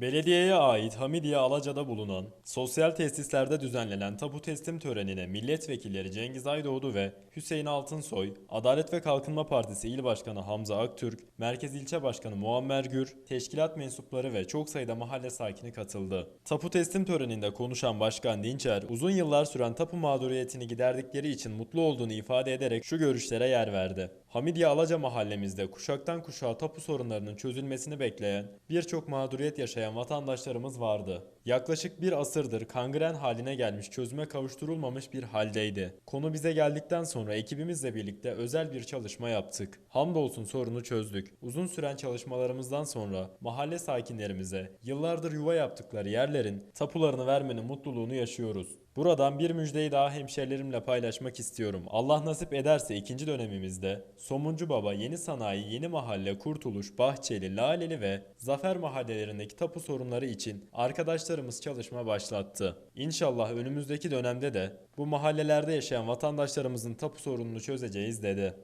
Belediyeye ait Hamidiye Alaca'da bulunan sosyal tesislerde düzenlenen tapu teslim törenine milletvekilleri Cengiz Aydoğdu ve Hüseyin Altınsoy, Adalet ve Kalkınma Partisi İl Başkanı Hamza Aktürk, Merkez İlçe Başkanı Muammer Gür, teşkilat mensupları ve çok sayıda mahalle sakini katıldı. Tapu teslim töreninde konuşan Başkan Dinçer, uzun yıllar süren tapu mağduriyetini giderdikleri için mutlu olduğunu ifade ederek şu görüşlere yer verdi. Hamidiye Alaca mahallemizde kuşaktan kuşağa tapu sorunlarının çözülmesini bekleyen, birçok mağduriyet yaşayan vatandaşlarımız vardı. Yaklaşık bir asırdır kangren haline gelmiş çözüme kavuşturulmamış bir haldeydi. Konu bize geldikten sonra ekibimizle birlikte özel bir çalışma yaptık. Hamdolsun sorunu çözdük. Uzun süren çalışmalarımızdan sonra mahalle sakinlerimize yıllardır yuva yaptıkları yerlerin tapularını vermenin mutluluğunu yaşıyoruz. Buradan bir müjdeyi daha hemşerilerimle paylaşmak istiyorum. Allah nasip ederse ikinci dönemimizde Somuncu Baba, Yeni Sanayi, Yeni Mahalle, Kurtuluş, Bahçeli, Laleli ve Zafer mahallelerindeki tapu sorunları için arkadaşlarımız çalışma başlattı. İnşallah önümüzdeki dönemde de bu mahallelerde yaşayan vatandaşlarımızın tapu sorununu çözeceğiz dedi.